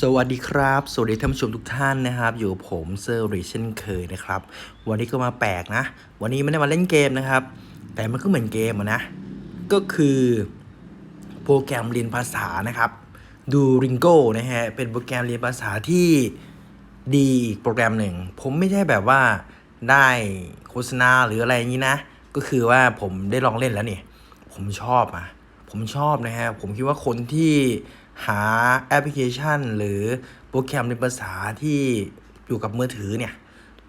สวัสดีครับ สวัสดีท่านผู้ชมทุกท่านนะครับ อยู่กับผมเซอร์ริเช่นเคยนะครับ วันนี้ก็มาแปลกนะ วันนี้ไม่ได้มาเล่นเกมนะครับ แต่มันก็เหมือนเกมนะ ก็คือโปรแกรมเรียนภาษานะครับ ดูริงโกนะฮะ เป็นโปรแกรมเรียนภาษาที่ดีอีกโปรแกรมหนึ่ง ผมไม่ใช่แบบว่าได้โฆษณาหรืออะไรอย่างนี้นะ ก็คือว่าผมได้ลองเล่นแล้วเนี่ยผมชอบอะ ผมชอบนะฮะ ผมคิดว่าคนที่ หาแอปพลิเคชัน หรือโปรแกรมในภาษาที่อยู่กับมือถือเนี่ย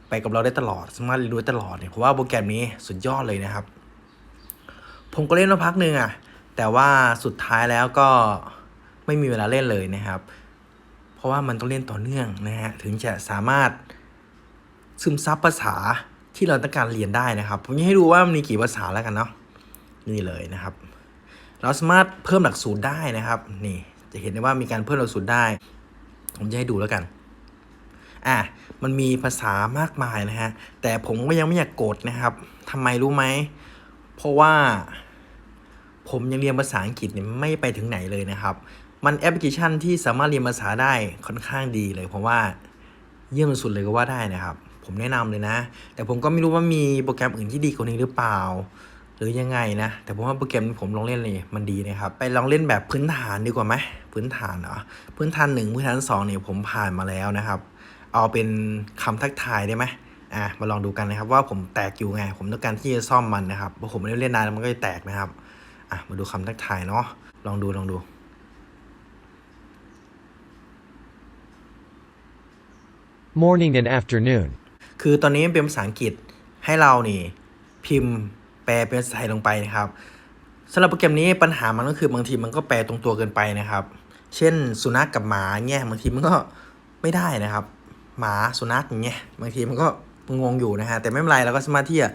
ไปกับเราได้ตลอดสามารถเรียนรู้ตลอดเนี่ยเพราะว่าโปรแกรมนี้สุดยอดเลยนะครับ ผมก็เล่นมาพักหนึ่งอะ แต่ว่าสุดท้ายแล้วก็ไม่มีเวลาเล่นเลยนะครับ เพราะว่ามันต้องเล่นต่อเนื่องนะฮะถึงจะสามารถซึมซับภาษาที่เราต้องการเรียนได้นะครับ ผมจะให้ดูว่ามันมีกี่ภาษาแล้วกันเนาะนี่เลยนะครับ เราสามารถเพิ่มหลักสูตรได้นะครับนี่ จะเห็นได้ว่ามีการเพิ่มหลักสูตรได้ ผมจะให้ดูแล้วกัน อะมันมีภาษามากมายนะฮะ แต่ผมก็ยังไม่อยากโกดนะครับทำไมรู้ไหม เพราะว่า ผมยังเรียนภาษาอังกฤษเนี่ยไม่ไปถึงไหนเลยนะครับ มันแอปพลิเคชันที่สามารถเรียนภาษาได้ค่อนข้างดีเลย เพราะว่าเยี่ยมสุดเลยก็ว่าได้นะครับ ผมแนะนำเลยนะ แต่ผมก็ไม่รู้ว่ามีโปรแกรมอื่นที่ดีกว่านี้หรือเปล่า หรือยังไงนะ แต่ผมว่าโปรแกรมที่ผมลองเล่นเลยมันดีนะครับ ไปลองเล่นแบบพื้นฐานดีกว่าไหมพื้นฐานเหรอพื้นฐานหนึ่งพื้นฐานสองเนี่ยผมผ่านมาแล้วนะครับ เอาเป็นคำทักทายได้ไหมอะมาลองดูกันนะครับว่าผมแตกอยู่ไง ผมต้องการที่จะซ่อมมันนะครับเพราะผมไม่ได้เล่นนานมันก็จะแตกนะครับอะมาดูคำทักทายเนาะลองดูลองดู morning and afternoon. คือตอนนี้มันเป็นภาษาอังกฤษให้เรานี่พิมพ์ แปลเป็นภาษาไทยลงไปนะครับสำหรับโปรแกรมนี้ปัญหามันก็คือบางทีมันก็แปลตรงตัวเกินไปนะครับ เช่นสุนัขกกับหมาเงี้ยบางทีมันก็ไม่ได้นะครับ หมาสุนัขอย่างเงี้ยบางทีมันก็งงอยู่นะฮะแต่ไม่เป็นไรเราก็สามารถที่จะ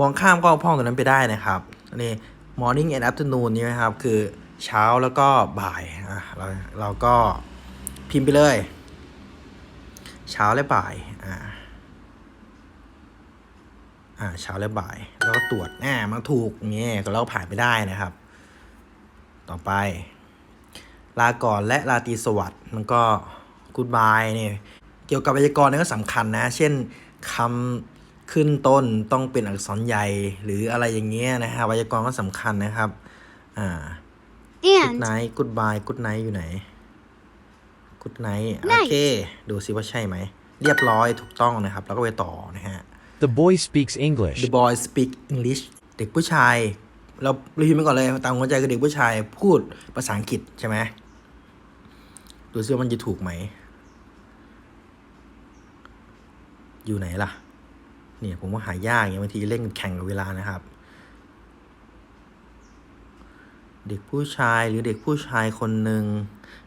มองข้ามข้อพ้องตัวนั้นไปได้นะครับอันนี้ morning and afternoon นี่นะครับคือเช้าแล้วก็บ่ายอะเราเราก็พิมพ์ไปเลย เช้าและบ่ายอ่า อ่าเช้าและบ่าย แล้วก็ตรวจแหมมันถูกเงี้ยก็เราก็ผ่านไปได้นะครับ ต่อไป ลาก่อนและลาตรีสวัสดิ์มันก็ goodbye เนี่ยเกี่ยวกับไวยากรณ์เนี่ยก็สำคัญนะ เช่นคำขึ้นต้นต้องเป็นอักษรใหญ่ หรืออะไรอย่างเงี้ยนะฮะไวยากรณ์ก็สำคัญนะครับ อ่า good and night goodbye good night อยู่ไหน good night โอ Night เค ดูซิว่าใช่ไหม เรียบร้อยถูกต้องนะครับ แล้วก็ไปต่อนะฮะ The boy speaks English. The boy speak English เด็กผู้ชาย เราเราพิมพ์ไปก่อนเลยตามหัวใจคือเด็กผู้ชายพูดภาษาอังกฤษใช่ไหมดูซิว่ามันจะถูกไหม อยู่ไหนล่ะ เนี่ยผมว่าหายากอย่างบางทีเล่นแข่งกับเวลานะครับ เด็กผู้ชายหรือเด็กผู้ชายคนหนึ่ง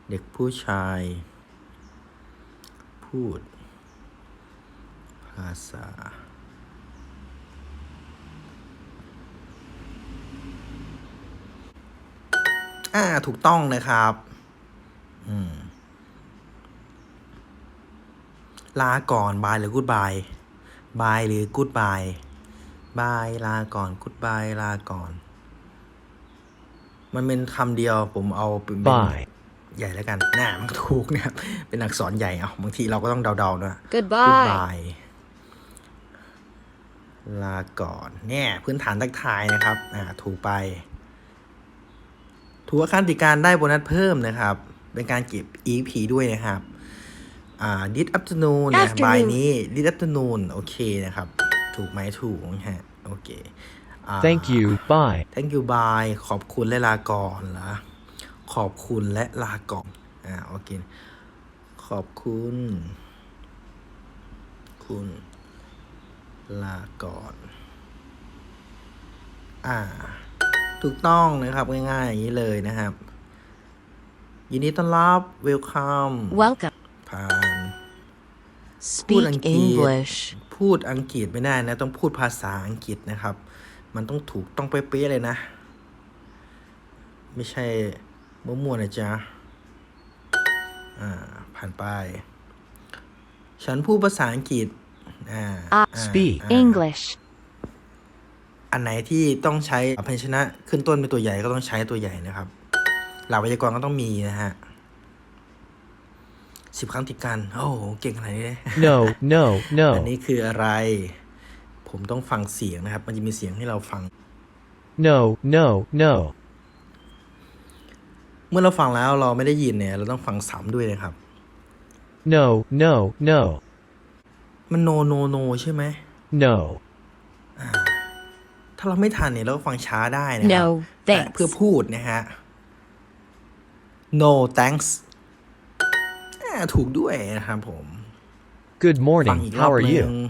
เด็กผู้ชาย พูด ภาษา อ่า ถูกต้องนะครับ อืม ลาก่อนบายหรือกูดบายบายหรือกูดบายบายลาก่อนกูดบายลาก่อน มันเป็นคำเดียวผมเอาเป็นเป็น Bye. ใหญ่แล้วกันน่ามันถูกนะครับ เป็นอักษรใหญ่เอาบางทีเราก็ต้องเดาๆด้วย goodbye. goodbye ลาก่อน เนี่ย พื้นฐานทักทายนะครับ อ่า ถูกไป ถูกอาคารติการได้โบนัสเพิ่มนะครับ เป็นการเก็บ EP ด้วยนะครับอ่า this afternoon นะ Afternoon บ่ายนี้ this afternoon โอเคนะครับ ถูกไหมถูกนะฮะโอเคอ่า Thank you. Bye. thank you bye ขอบคุณและลาก่อนเหรอขอบคุณและลาก่อนอ่าโอเค ขอบคุณ คุณลาก่อน อ่า ถูกต้องนะครับ ง่ายๆ อย่างนี้เลยนะครับ ยินดีต้อนรับ welcome Welcome. ผ่าน Speak English. English. พูดอังกฤษไม่ได้นะ ต้องพูดภาษาอังกฤษนะครับ มันต้องถูกต้องเป๊ะๆเลยนะ ไม่ใช่มั่วๆนะจ๊ะ อ่า ผ่านไป ฉันพูดภาษาอังกฤษ อ่าอะอ่า Speak อ่า English. อันไหนที่ต้องใช้พยัญชนะขึ้นต้นเป็นตัวใหญ่ก็ต้องใช้ตัวใหญ่นะครับ หลักไวยากรณ์ก็ต้องมีนะฮะสิบครั้งติดกัน โอ้โห เก่งขนาดนี้เลย No, no, อัน no. นี้คืออะไร ผมต้องฟังเสียงนะครับ มันจะมีเสียงให้เราฟัง No, no, no. เมื่อเราฟังแล้วเราไม่ได้ยินเนี่ย เราต้องฟังซ้ำด้วยนะครับ No, no, no. มันโนโนโนใช่ไหม No. ถ้าเราไม่ทันเนี่ยเราก็ฟังช้าได้นะครั No แต่ thanks เพื่อพูดนะฮะ no thanks อ่าถูกด้วยนะครับผม Good ฟัง morning. อีกรอ How บ are หนึ่ง you?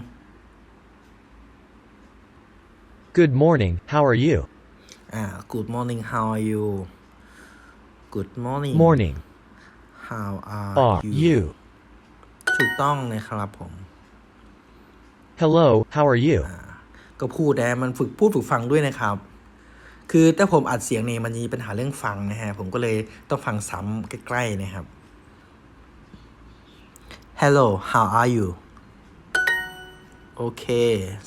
Good morning. How are you? อ่า good morning how are you good morning Morning. how are Are you you? ถูกต้องนะครับผม Hello. How are you? ก็พูดนะมันฝึกพูดฝึกฟังด้วยนะครับ คือถ้าผมอัดเสียงเนี่ยมันจะมีปัญหาเรื่องฟังนะฮะผมก็เลยต้องฟังซ้ำใกล้ๆนะครับ Hello how are you โอเค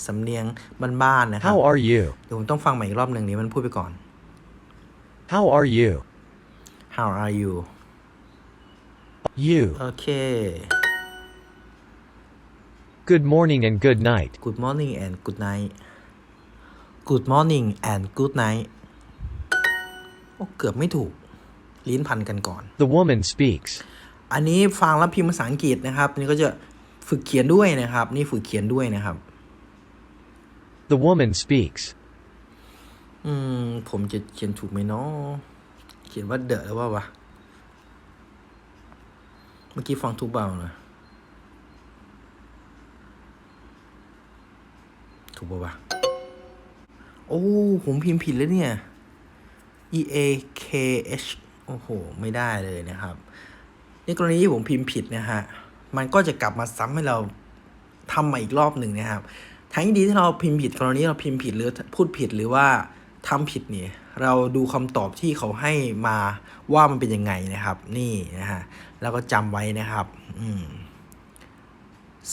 สำเนียงบ้านๆนะครับ How are you? เดี๋ยวผมต้องฟังใหม่อีกรอบหนึ่งนี้มันพูดไปก่อน How are you? How are you You. โอเค Good morning and good night. Good morning and good night Good morning and good night โอ้เกือบไม่ถูก ลิ้นพันกันก่อน The woman speaks. อันนี้ฟังแล้วพิมพ์ภาษาอังกฤษนะครับนี่ก็จะฝึกเขียนด้วยนะครับ นี่ฝึกเขียนด้วยนะครับ The woman speaks. อืมผมจะเขียนถูกไหมเนาะเขียนว่าเดอะแล้วว่าวะ เมื่อกี้ฟังถูกเปล่านะ ถูกป่าวะ โอ้ ผมพิมพ์ผิดแล้วเนี่ย e a k h โอ้โห ไม่ได้เลยนะครับ ในกรณีที่ผมพิมพ์ผิดนะฮะ มันก็จะกลับมาซ้ำให้เราทำมาอีกรอบหนึ่งนะครับ ทั้งดีที่เราพิมพ์ผิดกรณีเราพิมพ์ผิดหรือพูดผิดหรือว่าทำผิดเนี่ยเราดูคำตอบที่เขาให้มาว่ามันเป็นยังไงนะครับ นี่นะฮะแล้วก็จำไว้นะครับ อืม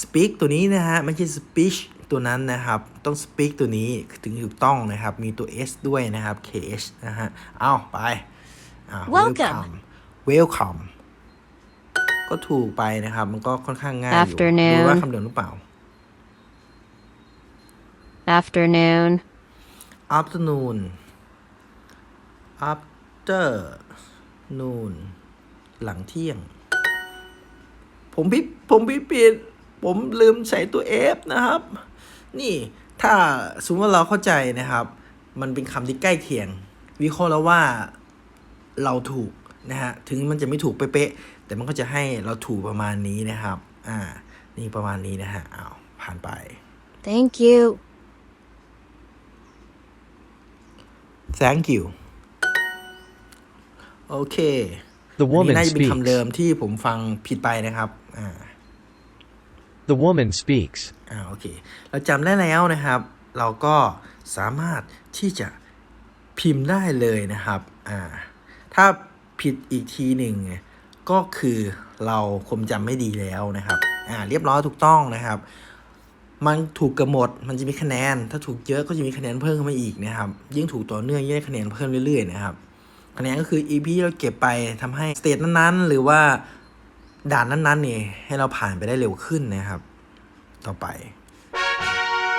speak ตัวนี้นะฮะไม่ใช่ speech ตัวนั้นนะครับ ต้อง speak ตัวนี้ถึงถูกต้องนะครับ มีตัว s ด้วยนะครับ kh นะฮะเอาไปอ่า Welcome welcome ก็ถูกไปนะครับ มันก็ค่อนข้างง่ายอยู่ Afternoon รู้ว่าคำเดิมหรือเปล่า afternoon, afternoon after noon หลังเที่ยง ผมพิผมพิผิดผมลืมใส่ตัว f นะครับ นี่ถ้าสมมติว่าเราเข้าใจนะครับ มันเป็นคำที่ใกล้เคียง วิเคราะห์แล้วว่าเราถูกนะฮะถึงมันจะไม่ถูกเป๊ะๆแต่มันก็จะให้เราถูกประมาณนี้นะครับอ่านี่ประมาณนี้นะฮะอ้าวผ่านไป thank you, thank you โอเค The อันนี้ woman น่าจะเป็น speaks. คำเดิมที่ผมฟังผิดไปนะครับอ่า The woman speaks. อ่าโอเค เราจำได้แล้วนะครับ เราก็สามารถที่จะพิมพ์ได้เลยนะครับอ่าถ้าผิดอีกทีหนึ่งก็คือเราคมจำไม่ดีแล้วนะครับอ่าเรียบร้อยถูกต้องนะครับ มันถูกกำหนดมันจะมีคะแนน ถ้าถูกเยอะก็จะมีคะแนนเพิ่มขึ้นมาอีกนะครับ ยิ่งถูกต่อเนื่องยิ่งได้คะแนนเพิ่มเรื่อยๆนะครับคะแนนก็คือ EP ที่เราเก็บไปทำให้สเตจนั้นๆ หรือว่าด่านนั้นๆนี่ให้เราผ่านไปได้เร็วขึ้นนะครับ ต่อไป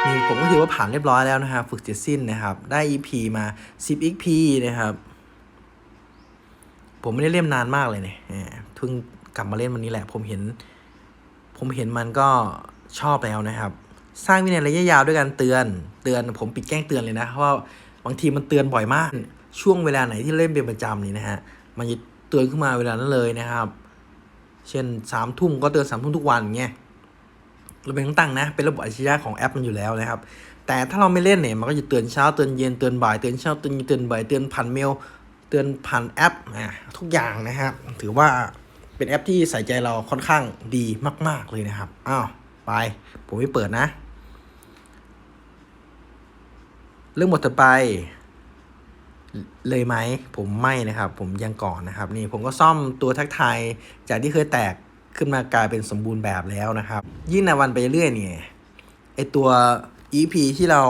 นี่ผมก็ถือว่าผ่านเรียบร้อยแล้วนะครับ ฝึกเสร็จสิ้นนะครับ ได้ EP มา 10 EP นะครับ ผมไม่ได้เล่นนานมากเลยเนี่ยเพิ่งกลับมาเล่นวันนี้แหละ ผมเห็น ผมเห็นมันก็ชอบแล้วนะครับ สร้างวินัยระยะยาวด้วยการเตือน เตือนผมปิดแกล้งเตือนเลยนะเพราะว่าบางทีมันเตือนบ่อยมาก ช่วงเวลาไหนที่เล่นเป็นประจำนี่นะฮะ มันจะเตือนขึ้นมาเวลานั้นเลยนะครับ เช่นสามทุ่มก็เตือนสามทุ่มทุกวันอย่างเงี้ย เราเป็นตั้งนะ เป็นระบบอัจฉริยะของแอปมันอยู่แล้วนะครับ แต่ถ้าเราไม่เล่นเนี่ย มันก็จะเตือนเช้า เตือนเย็น เตือนบ่าย เตือนเช้า เตือนเย็นเตือนบ่าย เตือนผ่านเมล เตือนผ่านแอปอะทุกอย่างนะครับ ถือว่าเป็นแอปที่ใส่ใจเราค่อนข้างดีมาก ๆ เลยนะครับ อ้าว ไป ผมไม่เปิดนะ เรื่องบทต่อไป เลยไหม ผมไม่นะครับ ผมยังก่อนนะครับ นี่ผมก็ซ่อมตัวทักทายจากที่เคยแตก ขึ้นมากลายเป็นสมบูรณ์แบบแล้วนะครับ ยิ่งในวันไปเรื่อยเนี่ยไอตัว EP ที่เรา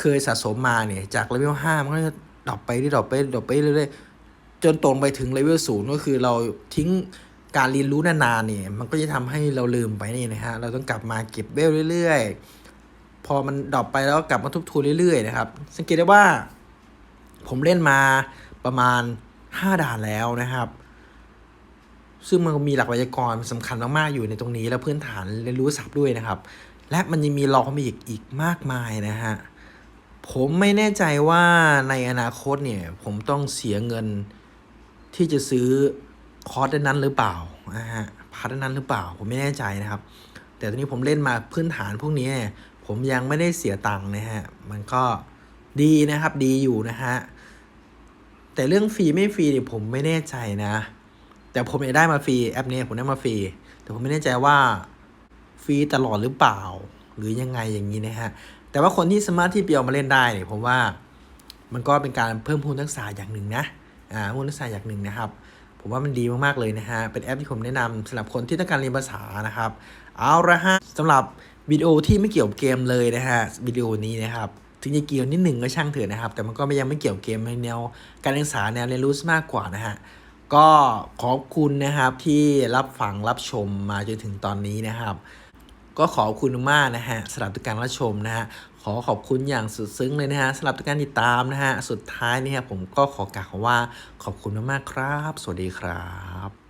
เคยสะสมมาเนี่ย จากเลเวล5มันก็จะดรอปไปดรอปไปดรอปไปเรื่อยๆจนตรงไปถึงเลเวลศูนย์ก็คือเราทิ้งการเรียนรู้นานๆเนี่ย มันก็จะทำให้เราลืมไปนี่นะฮะเราต้องกลับมาเก็บเวลเรื่อยๆ พอมันดรอปไปแล้วก็กลับมาทบทวนเรื่อยๆนะครับ สังเกตได้ว่า ผมเล่นมาประมาณ 5 ด่านแล้วนะครับ ซึ่งมันมีหลักไวยากรณ์สำคัญมากๆอยู่ในตรงนี้ แล้วพื้นฐานเรียนรู้ศัพท์ด้วยนะครับ และมันยังมีรองเข้ามาอีกอีกมากมายนะฮะผมไม่แน่ใจว่าในอนาคตเนี่ยผมต้องเสียเงินที่จะซื้อคอร์สด้านนั้นหรือเปล่านะฮะพาร์ทด้านนั้นหรือเปล่า ผมไม่แน่ใจนะครับ แต่ตอนนี้ผมเล่นมาพื้นฐานพวกนี้ผมยังไม่ได้เสียตังค์นะฮะมันก็ดีนะครับดีอยู่นะฮะแต่เรื่องฟรีไม่ฟรีเนี่ยผมไม่แน่ใจนะ แต่ผมอยากได้มาฟรีแอปนี้ผมได้มาฟรี แต่ผมไม่แน่ใจว่าฟรีตลอดหรือเปล่า หรือยังไงอย่างนี้นะฮะ แต่ว่าคนที่สามารถที่ไปเอามาเล่นได้เนี่ยผมว่ามันก็เป็นการเพิ่มพูนทักษะอย่างหนึ่งนะ อ่าพูนทักษะอย่างหนึ่งนะครับ ผมว่ามันดีมากๆเลยนะฮะ เป็นแอปที่ผมแนะนำสำหรับคนที่ต้องการเรียนภาษานะครับ เอาละฮะสำหรับวิดีโอที่ไม่เกี่ยวกับเกมเลยนะฮะ วิดีโอนี้นะครับถึงจะเกี่ยวนิดหนึ่งก็ช่างเถอะนะครับ แต่มันก็ยังไม่เกี่ยวเกมในแนวการศึกษาแนวเรียนรู้มากกว่านะฮะ ก็ขอบคุณนะครับที่รับฟังรับชมมาจนถึงตอนนี้นะครับ ก็ขอบคุณมากนะฮะสำหรับการรับชมนะฮะขอขอบคุณอย่างสุดซึ้งเลยนะฮะสำหรับการติดตามนะฮะสุดท้ายนี่ครับผมก็ขอกล่าวว่าขอบคุณมากๆครับ สวัสดีครับ